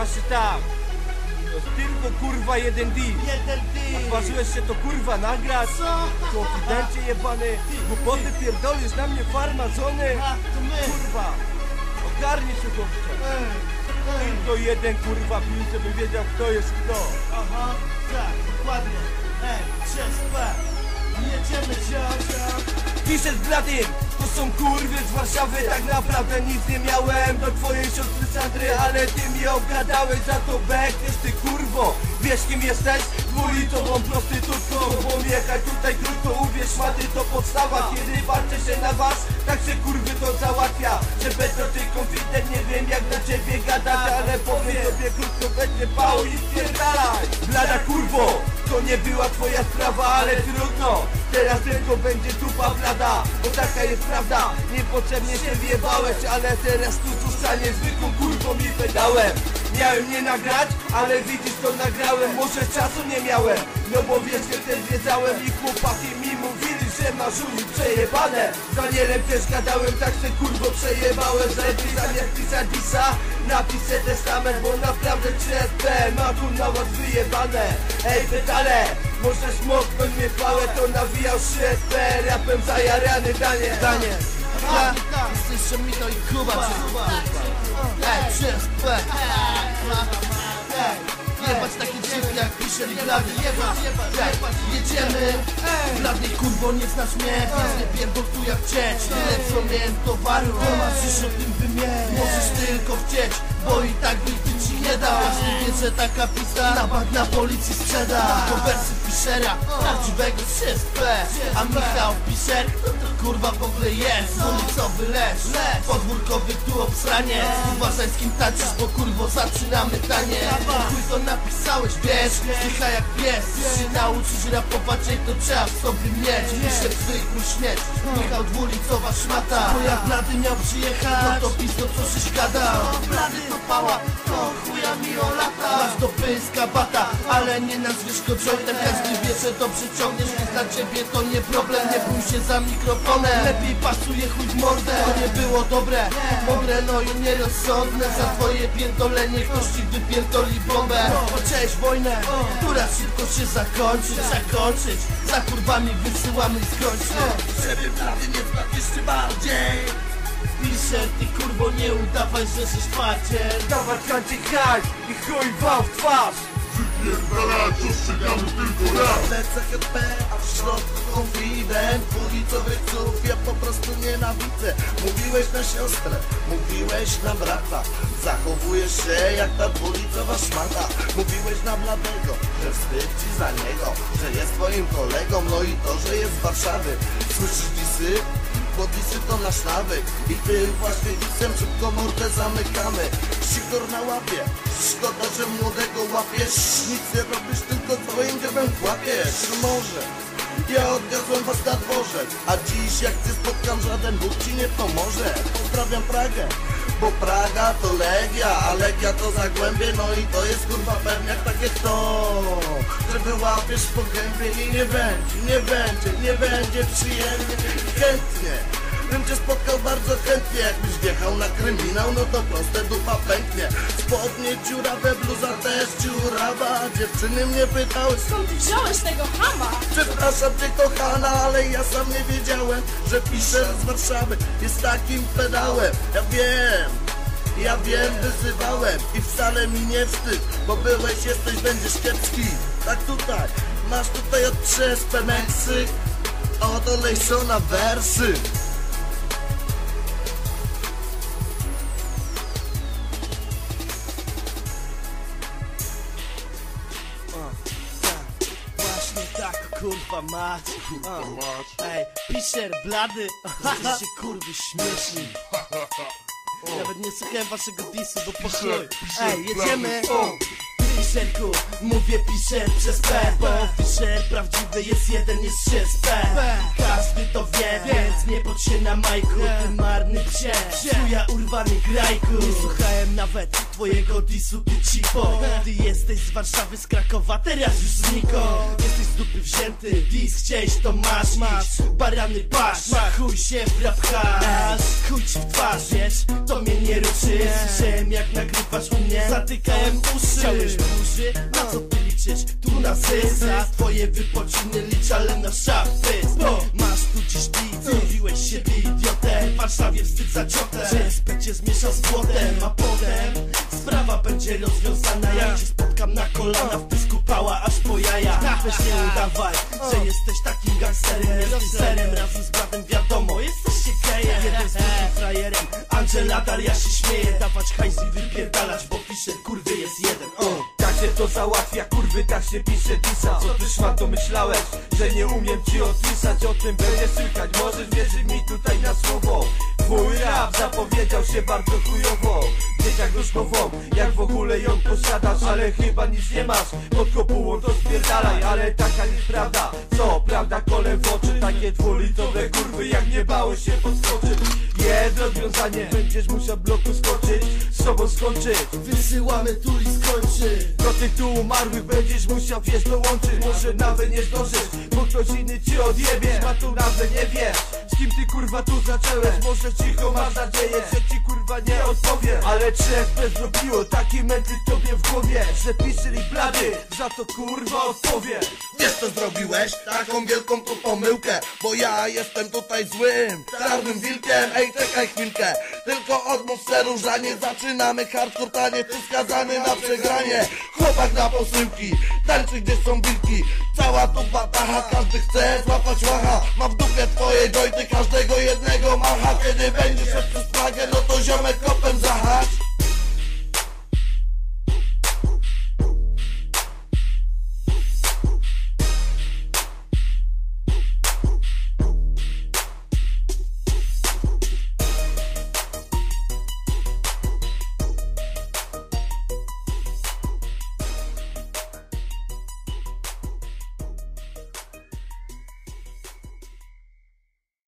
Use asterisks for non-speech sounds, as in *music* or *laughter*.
właśnie tak. To jest tylko kurwa jeden deal. Jeden ty! Ważyłeś się to kurwa nagrać? Co? Konfidencie jebany, głupoty pierdolisz na mnie farmazony. A, to my! Kurwa, ogarnij się chłopcze. Tylko jeden kurwa pił, żeby wiedział kto jest kto. Aha, tak, dokładnie. Ej, przez. Jedziemy, ciocia. Piszę z Bladym, to są kurwy z Warszawy Tak naprawdę nic nie miałem. Do twojej siostry Sandry Ale ty mi obgadałeś za to bekniesz ty kurwo Wiesz kim jesteś? Dwuliczową prostytutką Bo jechać tutaj krótko, uwierz maty to podstawa. Kiedy walczy się na was, tak się kurwy to załatwia. Żeby to ty konfident, nie wiem jak na ciebie gadać Ale powiem tobie krótko, będzie pał i spierdalaj. Blada kurwo, to nie była twoja sprawa, ale trudno. Teraz tylko będzie dupa blada Bo taka jest prawda. Niepotrzebnie się wjebałeś Ale teraz tu zostanie zwykłą kurwą i pedałem. Miałem nie nagrać, ale widzisz to nagrałem. Może czasu nie miałem No bo wiesz, że też wiedziałem I chłopaki mi mówili, że masz uli przejebane. Z Danielem też gadałem, tak się kurwo przejebałem. Żeby zamiast pisać disa. Napiszę testament, bo naprawdę 3SP Ma tu na was wyjebane. Ej pedale, możesz moknąć mnie pałę To nawijał 3SP Rapem zajarany Daniel. Danie. Ja, jesteś Szemito i Kuba, Ej, przez. Ej, jebać takie pisze i blady jebać, jedziemy Blady kurwo nie znasz mnie, nie pierdol tu jak chcieć Tyle co miałem towaru, to marzysz o tym by mieć Możesz tylko chcieć, bo i tak nikt ci nie da Każdy wie, że taka pista na bank na policji sprzeda To wersy Fischera, prawdziwego 3SP A Michał Fischer, kurwa w ogóle jest Ulicowy lesz, podwórkowy tu obsranie Uważaj z kim tańczysz, bo kurwo zaczynamy tanie. Chuj to napisałeś, wiesz, Micha jak pies się nauczyć rapować, ej, to trzeba w sobie mieć. Fischer zwykły śmieć, Michał dwulicowa szmata Bo jak blady miał przyjechać, no to pisto co żeś gadał Blady to pała, to o lata. Masz do pyska bata, ale nie nazwiesz go jointem Każdy wie, że dobrze ciągniesz, więc dla ciebie to nie problem. Nie bój się za mikrofonem, lepiej pasuje chuj w mordę. To nie było dobre, mądre, no i nierozsądne. Za twoje pierdolenie ktoś ci wypierdoli bombę. Cześć wojnę, która szybko się zakończy. Zakończyć, za kurwami wysyłamy skończny Żeby blady nie wpadł jeszcze bardziej. Piszę, ty kurwo nie udawaj, że jesteś twardziel Dawać kancie hajs i chuj wam w twarz. Wypierdalać, ostrzegamy tylko raz Lecę HP, a w środku konfident. Ulicowych psów ja po prostu nienawidzę. Mówiłeś na siostrę, mówiłeś na brata. Zachowujesz się jak ta dwulicowa szmata. Mówiłeś na mladego, że wstyd ci za niego Że jest twoim kolegą, no i to, że jest z Warszawy. Słyszysz disy? Disy to nasz nawyk. I ty właśnie disem szybko mordę zamykamy. Sikor na łapie. Szkoda, że młodego łapiesz. Nic nie robisz, tylko swoim dziewem kłapiesz. Może ja odwiozłem was na dworze. A dziś jak cię spotkam, żaden Bóg ci nie pomoże. Pozdrawiam Pragę bo Praga to Legia, a Legia to Zagłębie No i to jest kurwa pewniak tak jak to Że wyłapiesz po gębie i nie będzie, nie będzie, nie będzie przyjemnie Chętnie bym cię spotkał bardzo chętnie. Jakbyś wjechał na kryminał, no to proste dupa pęknie. Spodnie dziurawe, bluza też dziurawa. Dziewczyny mnie pytały, Skąd wziąłeś tego hama? Przepraszam cię kochana, ale ja sam nie wiedziałem Że Piszer z Warszawy. Jest takim pedałem. Ja wiem, ja wiem, wyzywałem I wcale mi nie wstyd Bo byłeś, jesteś, będziesz kiepski. Tak tutaj, masz tutaj od przez Meksyk Oto Lejsona wersy kurwa mać. A. Mać. Ej, Piszer, blady. Jesteście kurwy śmieszni. *laughs* Nawet nie słuchałem waszego disu, bo po chuj Piszer, Ej, jedziemy Pisserku, mówię Piszer przez P Bo Fischer prawdziwy jest jeden, jest 3 z P. Każdy to wie, więc nie pod się na majku Ty marny psie, chuja urwany grajku. Nie słuchałem nawet twojego disu, cipo Ty jesteś z Warszawy, z Krakowa, teraz już znikąd Jesteś z dupy wzięty, dis chciałeś to masz. Masz, barany pasz, chuj się w rap hasz. Chuj ci w twarz, wiesz, to mnie nie ruszy. Słyszałem jak nagrywasz u mnie. Za zatykałem uszy. Chciałeś Na co ty liczysz? Tu na zysa Twoje wypociny liczę, ale na szafy. Masz tu dziś bit, mówiłeś się ty idiotę. W Warszawie wstyd za ciotę. Że SP cię zmiesza z błotem A potem sprawa będzie rozwiązana. Jak cię spotkam na kolana w pysku pała aż po jaja. Weź nie udawaj, że jesteś takim gangsterem. Jesteś serem razem z bratem wiadomo Jesteście gejem, jeden z drugim frajerem. Angela Daria się śmieje. Dawać hajs i wypierdalać, bo pisze kurwy jest jeden. O. To załatwia, kurwy, tak się pisze tisa Co ty szmato myślałeś, że nie umiem ci odpisać? O tym będzie słychać, możesz wierzyć mi tutaj na słowo. Twój rap zapowiedział się bardzo chujowo. Dzieciak różkową, jak w ogóle ją posiadasz Ale chyba nic nie masz, pod kopułą to spierdalaj Ale taka nieprawda, co prawda kole w oczy Takie dwulitrowe kurwy, jak nie bały się podskoczyć. Jedno rozwiązanie, będziesz musiał bloku skoczyć Z sobą skończyć. Wysyłamy tu i skończy. Do tych tu umarłych będziesz musiał wiesz dołączyć. Może nawet nie zdążysz, bo ktoś inny ci odjebie. Ma tu nawet nie wiesz, z kim ty kurwa tu zacząłeś. Może cicho masz nadzieję, że ci kurwa nie odpowie. Ale 3FP zrobiło taki męty tobie w głowie Że pisali blady, za to kurwa odpowie. Wiesz co zrobiłeś? Taką wielką tu pomyłkę Bo ja jestem tutaj złym Czarnym wilkiem. Ej czekaj chwilkę Tylko odmów se różanie. Zaczynamy hardcore tanie Ty skazany na przegranie. Chłopak na posyłki Tańczy gdzie są wilki. Cała tu batacha Każdy chce złapać łacha. Ma w dupie twoje dojty Każdego jednego macha. Kiedy będziesz szedł przez flagę No to ziomek zahacz